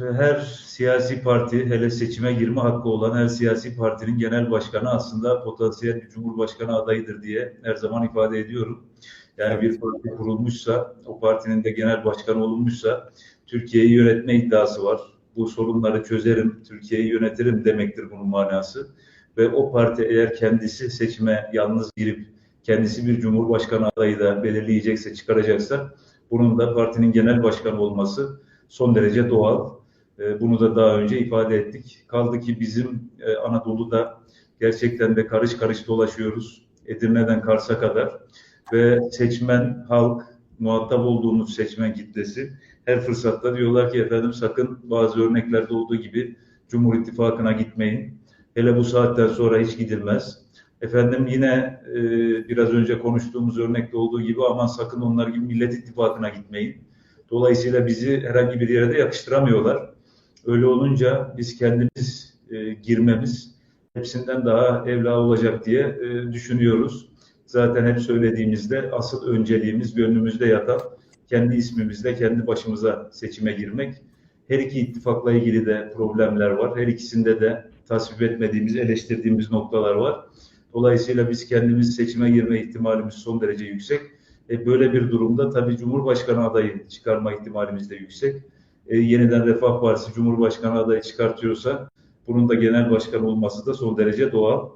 her siyasi parti, hele seçime girme hakkı olan her siyasi partinin genel başkanı aslında potansiyel bir cumhurbaşkanı adayıdır diye her zaman ifade ediyorum. Yani bir parti kurulmuşsa, o partinin de genel başkanı olunmuşsa Türkiye'yi yönetme iddiası var. Bu sorunları çözerim, Türkiye'yi yönetirim demektir bunun manası. Ve o parti eğer kendisi seçime yalnız girip kendisi bir cumhurbaşkanı adayı da belirleyecekse, çıkaracaksa bunun da partinin genel başkanı olması son derece doğal. E, Bunu da daha önce ifade ettik. Kaldı ki bizim e, Anadolu'da gerçekten de karış karış dolaşıyoruz. Edirne'den Kars'a kadar ve seçmen, halk, muhatap olduğumuz seçmen kitlesi her fırsatta diyorlar ki efendim sakın bazı örneklerde olduğu gibi Cumhur İttifakı'na gitmeyin. Hele bu saatten sonra hiç gidilmez. Efendim yine e, biraz önce konuştuğumuz örnekte olduğu gibi aman sakın onlar gibi Millet İttifakı'na gitmeyin. Dolayısıyla bizi herhangi bir yere de yakıştıramıyorlar. Öyle olunca biz kendimiz e, girmemiz hepsinden daha evla olacak diye e, düşünüyoruz. Zaten hep söylediğimizde asıl önceliğimiz gönlümüzde yatan kendi ismimizle kendi başımıza seçime girmek. Her iki ittifakla ilgili de problemler var. Her ikisinde de tasvip etmediğimiz, eleştirdiğimiz noktalar var. Dolayısıyla biz kendimiz seçime girme ihtimalimiz son derece yüksek. E, böyle bir durumda tabii Cumhurbaşkanı adayı çıkarma ihtimalimiz de yüksek. E, yeniden Refah Partisi Cumhurbaşkanı adayı çıkartıyorsa bunun da genel başkan olması da son derece doğal.